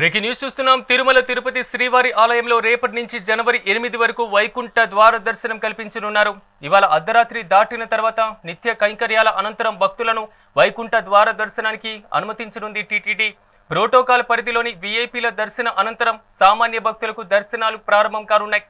Breaking news చూస్తున్నాం. తిరుమల తిరుపతి శ్రీవారి ఆలయంలో రేపటి నుంచి జనవరి ఎనిమిది వరకు వైకుంఠ ద్వార దర్శనం కల్పించనున్నారు. ఇవాళ అర్ధరాత్రి దాటిన తర్వాత నిత్య కైంకర్యాల అనంతరం భక్తులను వైకుంఠ ద్వార దర్శనానికి అనుమతించనుంది టీటీడీ. ప్రోటోకాల్ పరిధిలోని వీఐపీల దర్శన అనంతరం సామాన్య భక్తులకు దర్శనాలు ప్రారంభం కానున్నాయి.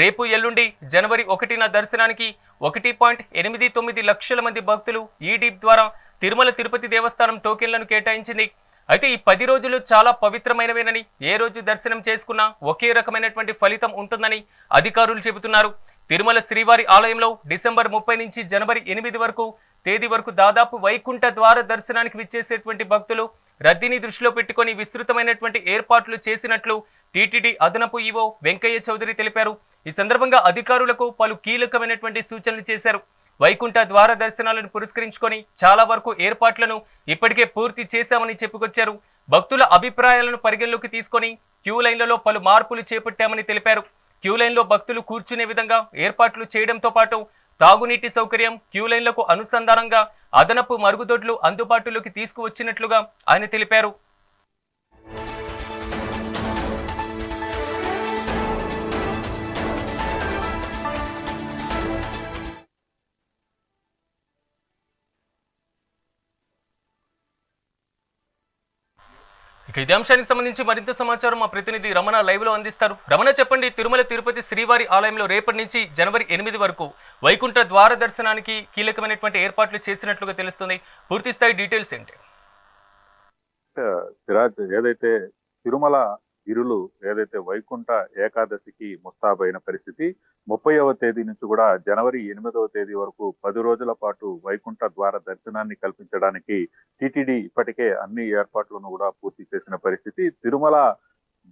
రేపు ఎల్లుండి జనవరి ఒకటిన దర్శనానికి ఒకటి పాయింట్ ఎనిమిది తొమ్మిది లక్షల మంది భక్తులు ఈ డీప్ ద్వారా తిరుమల తిరుపతి దేవస్థానం టోకెన్లను కేటాయించింది. అయితే ఈ పది రోజులు చాలా పవిత్రమైనవేనని ఏ రోజు దర్శనం చేసుకున్నా ఒకే రకమైనటువంటి ఫలితం ఉంటుందని అధికారులు చెబుతున్నారు. తిరుమల శ్రీవారి ఆలయంలో డిసెంబర్ ముప్పై నుంచి జనవరి ఎనిమిది వరకు తేదీ వరకు దాదాపు వైకుంఠ ద్వార దర్శనానికి విచ్చేసేటువంటి భక్తులు రద్దీని దృష్టిలో పెట్టుకుని విస్తృతమైనటువంటి ఏర్పాట్లు చేసినట్లు టీటీడీ అదనపు ఈవో వెంకయ్య చౌదరి తెలిపారు. ఈ సందర్భంగా అధికారులకు పలు కీలకమైనటువంటి సూచనలు చేశారు. వైకుంఠ ద్వార దర్శనాలను పురస్కరించుకొని చాలా వరకు ఏర్పాట్లను ఇప్పటికే పూర్తి చేశామని చెప్పుకొచ్చారు. భక్తుల అభిప్రాయాలను పరిగణలోకి తీసుకొని క్యూ లైన్లలో పలు మార్పులు చేపట్టామని తెలిపారు. క్యూ లైన్లో భక్తులు కూర్చునే విధంగా ఏర్పాట్లు చేయడంతో పాటు తాగునీటి సౌకర్యం క్యూ లైన్లకు అనుసంధానంగా అదనపు మరుగుదొడ్లు అందుబాటులోకి తీసుకువచ్చినట్లుగా ఆయన తెలిపారు. ఇక ఇదే అంశానికి సంబంధించి మరింత సమాచారం మా ప్రతినిధి రమణ లైవ్లో అందిస్తారు. రమణ చెప్పండి తిరుమల తిరుపతి శ్రీవారి ఆలయంలో రేపటి నుంచి జనవరి ఎనిమిది వరకు వైకుంఠ ద్వార దర్శనానికి కీలకమైనటువంటి ఏర్పాట్లు చేసినట్లుగా తెలుస్తుంది. పూర్తి స్థాయి డీటెయిల్స్ ఏంటి? సిరాజ్ ఏదైతే తిరుమల గిరులు ఏదైతే వైకుంఠ ఏకాదశికి ముస్తాబైన పరిస్థితి ముప్పైవ తేదీ నుంచి కూడా జనవరి ఎనిమిదవ తేదీ వరకు పది రోజుల పాటు వైకుంఠ ద్వార దర్శనాన్ని కల్పించడానికి టిటిడి ఇప్పటికే అన్ని ఏర్పాట్లను కూడా పూర్తి చేసిన పరిస్థితి. తిరుమల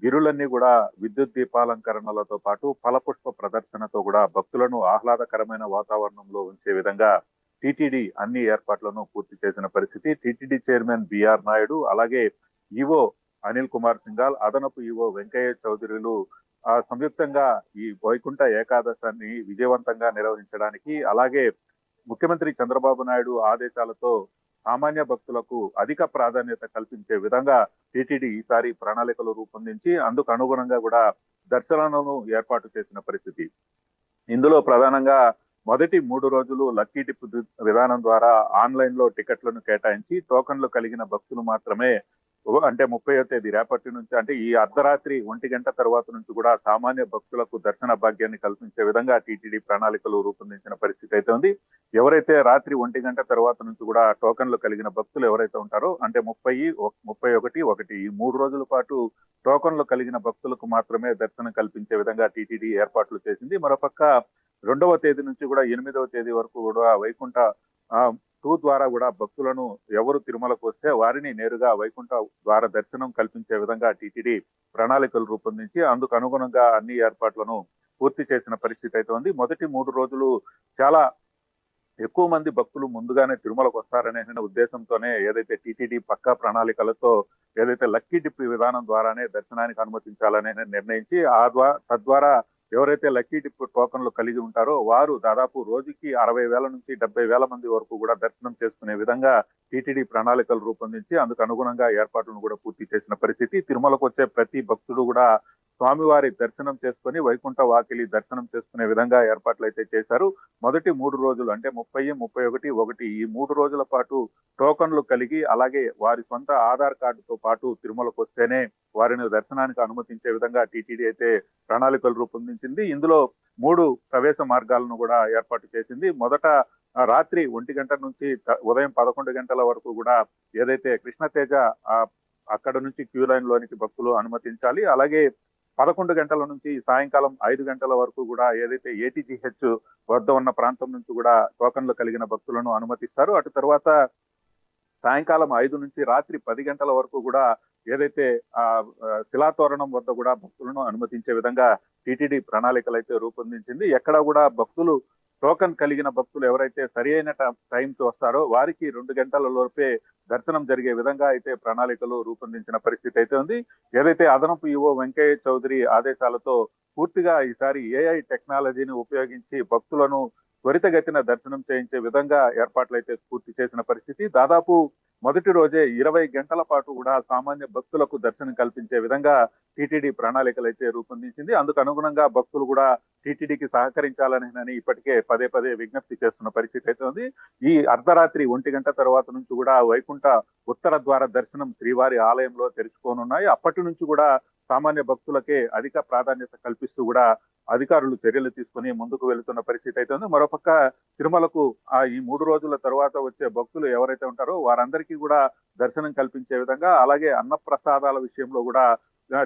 గిరులన్నీ కూడా విద్యుత్ దీపాలంకరణలతో పాటు ఫలపుష్ప ప్రదర్శనతో కూడా భక్తులను ఆహ్లాదకరమైన వాతావరణంలో ఉంచే విధంగా టిటిడి అన్ని ఏర్పాట్లను పూర్తి చేసిన పరిస్థితి. టిటిడి చైర్మన్ బిఆర్ నాయుడు అలాగే ఈవో అనిల్ కుమార్ సింగాల్ అదనపు ఈవో వెంకయ్య చౌదరిలు ఆ సంయుక్తంగా ఈ వైకుంఠ ఏకాదశాన్ని విజయవంతంగా నిర్వహించడానికి అలాగే ముఖ్యమంత్రి చంద్రబాబు నాయుడు ఆదేశాలతో సామాన్య భక్తులకు అధిక ప్రాధాన్యత కల్పించే విధంగా టీటీడీ ఈసారి ప్రణాళికలు రూపొందించి అందుకు అనుగుణంగా కూడా దర్శనాలను ఏర్పాటు చేసిన పరిస్థితి. ఇందులో ప్రధానంగా మొదటి మూడు రోజులు లక్కీ టిప్ విధానం ద్వారా ఆన్లైన్లో టికెట్లను కేటాయించి టోకన్లు కలిగిన భక్తులు మాత్రమే అంటే ముప్పై తేదీ రేపటి నుంచి అంటే ఈ అర్ధరాత్రి ఒంటి గంట తర్వాత నుంచి కూడా సామాన్య భక్తులకు దర్శన భాగ్యాన్ని కల్పించే విధంగా టీటీడీ ప్రణాళికలు రూపొందించిన పరిస్థితి అయితే ఉంది. ఎవరైతే రాత్రి ఒంటి గంట తర్వాత నుంచి కూడా టోకన్లు కలిగిన భక్తులు ఎవరైతే ఉంటారో అంటే ముప్పై ముప్పై ఒకటి ఒకటి ఈ మూడు రోజుల పాటు టోకన్లు కలిగిన భక్తులకు మాత్రమే దర్శనం కల్పించే విధంగా టీటీడీ ఏర్పాట్లు చేసింది. మరోపక్క రెండవ తేదీ నుంచి కూడా ఎనిమిదవ తేదీ వరకు కూడా వైకుంఠ టూ ద్వారా కూడా భక్తులను ఎవరు తిరుమలకు వస్తే వారిని నేరుగా వైకుంఠ ద్వార దర్శనం కల్పించే విధంగా టీటీడీ ప్రణాళికలు రూపొందించి అందుకు అనుగుణంగా అన్ని ఏర్పాట్లను పూర్తి చేసిన పరిస్థితి అయితే ఉంది. మొదటి మూడు రోజులు చాలా ఎక్కువ మంది భక్తులు ముందుగానే తిరుమలకు వస్తారనే ఉద్దేశంతోనే ఏదైతే టీటీడీ పక్కా ప్రణాళికలతో ఏదైతే లక్కీ డిప్ విధానం ద్వారానే దర్శనానికి అనుమతించాలనే నిర్ణయించి ఆ ద్వారా తద్వారా ఎవరైతే లక్కీ డిప్ టోకన్లు కలిగి ఉంటారో వారు దాదాపు రోజుకి అరవై వేల నుంచి డెబ్బై వేల మంది వరకు కూడా దర్శనం చేసుకునే విధంగా టీటీడీ ప్రణాళికలు రూపొందించి అందుకు అనుగుణంగా ఏర్పాట్లను కూడా పూర్తి చేసిన పరిస్థితి. తిరుమలకు వచ్చే ప్రతి భక్తుడు కూడా స్వామివారి దర్శనం చేసుకుని వైకుంఠ వాకిలి దర్శనం చేసుకునే విధంగా ఏర్పాట్లు అయితే చేశారు. మొదటి మూడు రోజులు అంటే ముప్పై ముప్పై ఒకటి ఒకటి ఈ మూడు రోజుల పాటు టోకన్లు కలిగి అలాగే వారి సొంత ఆధార్ కార్డుతో పాటు తిరుమలకు వస్తేనే వారిని దర్శనానికి అనుమతించే విధంగా టీటీడీ అయితే ప్రణాళికలు రూపొందించింది. ఇందులో మూడు ప్రవేశ మార్గాలను కూడా ఏర్పాటు చేసింది. మొదట రాత్రి ఒంటి గంట నుంచి ఉదయం పదకొండు గంటల వరకు కూడా ఏదైతే కృష్ణతేజ అక్కడ నుంచి క్యూ లైన్ లోనికి భక్తులు అనుమతించాలి. అలాగే పదకొండు గంటల నుంచి సాయంకాలం ఐదు గంటల వరకు కూడా ఏదైతే ఏటీజీహెచ్ వద్ద ఉన్న ప్రాంతం నుంచి కూడా టోకన్లు కలిగిన భక్తులను అనుమతిస్తారు. అటు తర్వాత సాయంకాలం ఐదు నుంచి రాత్రి పది గంటల వరకు కూడా ఏదైతే ఆ శిలాతోరణం వద్ద కూడా భక్తులను అనుమతించే విధంగా టీటీడీ ప్రణాళికలు అయితే రూపొందించింది. ఎక్కడ కూడా భక్తులు టోకన్ కలిగిన భక్తులు ఎవరైతే సరి అయిన టైంకి వస్తారో వారికి రెండు గంటల లోపే దర్శనం జరిగే విధంగా అయితే ప్రణాళికలు రూపొందించిన పరిస్థితి అయితే ఉంది. ఏదైతే అదనపు ఈవో వెంకయ్య చౌదరి ఆదేశాలతో పూర్తిగా ఈసారి ఏఐ టెక్నాలజీని ఉపయోగించి భక్తులను త్వరితగతిన దర్శనం చేయించే విధంగా ఏర్పాట్లు అయితే పూర్తి చేసిన పరిస్థితి. దాదాపు మొదటి రోజే ఇరవై గంటల పాటు కూడా సామాన్య భక్తులకు దర్శనం కల్పించే విధంగా టీటీడీ ప్రణాళికలు అయితే రూపొందించింది. అందుకు అనుగుణంగా భక్తులు కూడా టీటీడీకి సహకరించాలని ఇప్పటికే పదే పదే విజ్ఞప్తి చేస్తున్న పరిస్థితి అయితే ఉంది. ఈ అర్ధరాత్రి ఒంటి గంట తర్వాత నుంచి కూడా వైకుంఠ ఉత్తర ద్వార దర్శనం శ్రీవారి ఆలయంలో తెరుచుకోనున్నాయి. అప్పటి నుంచి కూడా సామాన్య భక్తులకే అధిక ప్రాధాన్యత కల్పిస్తూ కూడా అధికారులు చర్యలు తీసుకుని ముందుకు వెళుతున్న పరిస్థితి అయితే ఉంది. మరోపక్క తిరుమలకు ఆ ఈ మూడు రోజుల తర్వాత వచ్చే భక్తులు ఎవరైతే ఉంటారో వారందరికీ కూడా దర్శనం కల్పించే విధంగా అలాగే అన్నప్రసాదాల విషయంలో కూడా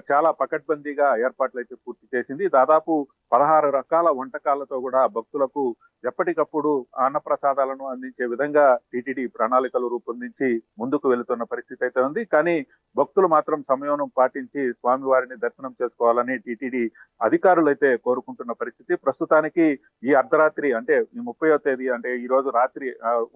చాలా పకడ్బందీగా ఏర్పాట్లు అయితే పూర్తి చేసింది. దాదాపు పదహారు రకాల వంటకాలతో కూడా భక్తులకు ఎప్పటికప్పుడు అన్నప్రసాదాలను అందించే విధంగా టీటీడీ ప్రణాళికలు రూపొందించి ముందుకు వెళుతున్న పరిస్థితి అయితే ఉంది. కానీ భక్తులు మాత్రం సమయం పాటించి స్వామివారిని దర్శనం చేసుకోవాలని టీటీడీ అధికారులు అయితే కోరుకుంటున్న పరిస్థితి. ప్రస్తుతానికి ఈ అర్ధరాత్రి అంటే ఈ ముప్పయో తేదీ అంటే ఈ రోజు రాత్రి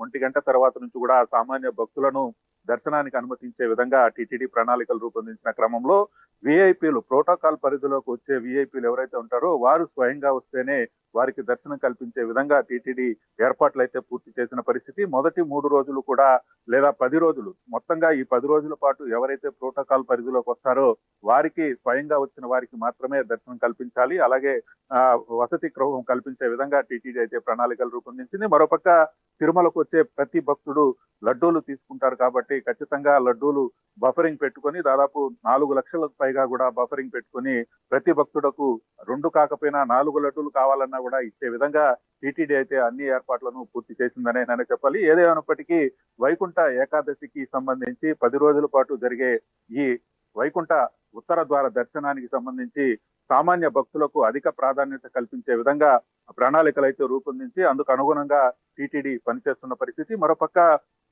ఒంటి గంట తర్వాత నుంచి కూడా సామాన్య భక్తులను దర్శనానికి అనుమతించే విధంగా టీటీడీ ప్రణాళికలు రూపొందించిన క్రమంలో విఐపీలు ప్రోటోకాల్ పరిధిలోకి వచ్చే విఐపీలు ఎవరైతే ఉంటారో వారు స్వయంగా వస్తేనే వారికి దర్శనం కల్పించే విధంగా టీటీడీ ఏర్పాట్లు అయితే పూర్తి చేసిన పరిస్థితి. మొదటి మూడు రోజులు కూడా లేదా పది రోజులు మొత్తంగా ఈ పది రోజుల పాటు ఎవరైతే ప్రోటోకాల్ పరిధిలోకి వస్తారో వారికి స్వయంగా వచ్చిన వారికి మాత్రమే దర్శనం కల్పించాలి. అలాగే ఆ, వసతి గృహం కల్పించే విధంగా టీటీడీ అయితే ప్రణాళికలు రూపొందించింది. మరోపక్క తిరుమలకు వచ్చే ప్రతి భక్తుడు లడ్డూలు తీసుకుంటారు కాబట్టి కాబట్టి ఖచ్చితంగా లడ్డూలు బఫరింగ్ పెట్టుకొని దాదాపు నాలుగు లక్షలకు పైగా కూడా బఫరింగ్ పెట్టుకొని ప్రతి భక్తుడకు రెండు కాకపోయినా నాలుగు లడ్డూలు కావాలన్నా కూడా ఇచ్చే విధంగా టీటీడీ అయితే అన్ని ఏర్పాట్లను పూర్తి చేసిందనే నేను చెప్పాలి. ఏదేమైనప్పటికీ వైకుంఠ ఏకాదశికి సంబంధించి పది రోజుల పాటు జరిగే ఈ వైకుంఠ ఉత్తర ద్వార దర్శనానికి సంబంధించి సామాన్య భక్తులకు అధిక ప్రాధాన్యత కల్పించే విధంగా ప్రణాళికలు అయితే రూపొందించి అందుకు అనుగుణంగా టీటీడీ పనిచేస్తున్న పరిస్థితి. మరోపక్క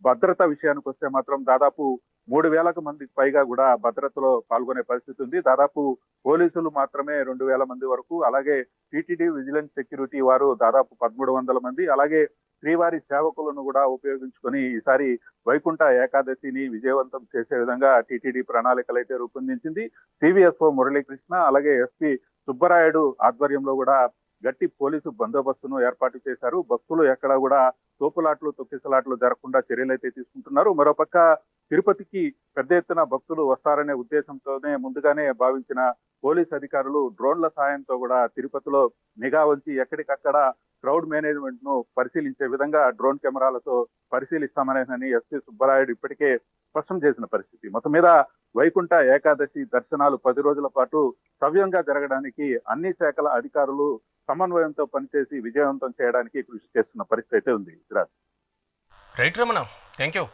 భద్రత విషయానికి వస్తే మాత్రం దాదాపు మూడు వేలకు మందికి పైగా కూడా భద్రతలో పాల్గొనే పరిస్థితి ఉంది. దాదాపు పోలీసులు మాత్రమే రెండు వేల మంది వరకు అలాగే టీటీడీ విజిలెన్స్ సెక్యూరిటీ వారు దాదాపు పదమూడు వందల మంది అలాగే శ్రీవారి సేవకులను కూడా ఉపయోగించుకొని ఈసారి వైకుంఠ ఏకాదశిని విజయవంతం చేసే విధంగా టీటీడీ ప్రణాళికలు అయితే రూపొందించింది. సివిఎస్ఓ మురళీకృష్ణ అలాగే ఎస్పీ సుబ్బరాయుడు ఆధ్వర్యంలో కూడా గట్టి పోలీసు బందోబస్తును ఏర్పాటు చేశారు. భక్తులు ఎక్కడ కూడా తోపులాట్లు తొక్కిసలాట్లు జరగకుండా చర్యలు అయితే తీసుకుంటున్నారు. మరోపక్క తిరుపతికి పెద్ద ఎత్తున భక్తులు వస్తారనే ఉద్దేశంతోనే ముందుగానే భావించిన పోలీస్ అధికారులు డ్రోన్ల సాయంతో కూడా తిరుపతిలో నిఘా ఉంచి ఎక్కడికక్కడ క్రౌడ్ మేనేజ్మెంట్ను పరిశీలించే విధంగా డ్రోన్ కెమెరాలతో పరిశీలిస్తామనేనని ఎస్పీ సుబ్బరాయుడు ఇప్పటికే స్పష్టం చేసిన పరిస్థితి. మొత్తం మీద వైకుంఠ ఏకాదశి దర్శనాలు పది రోజుల పాటు సవ్యంగా జరగడానికి అన్ని శాఖల అధికారులు సమన్వయంతో పనిచేసి విజయవంతం చేయడానికి కృషి చేస్తున్న పరిస్థితి అయితే ఉంది. Right Ramana thank you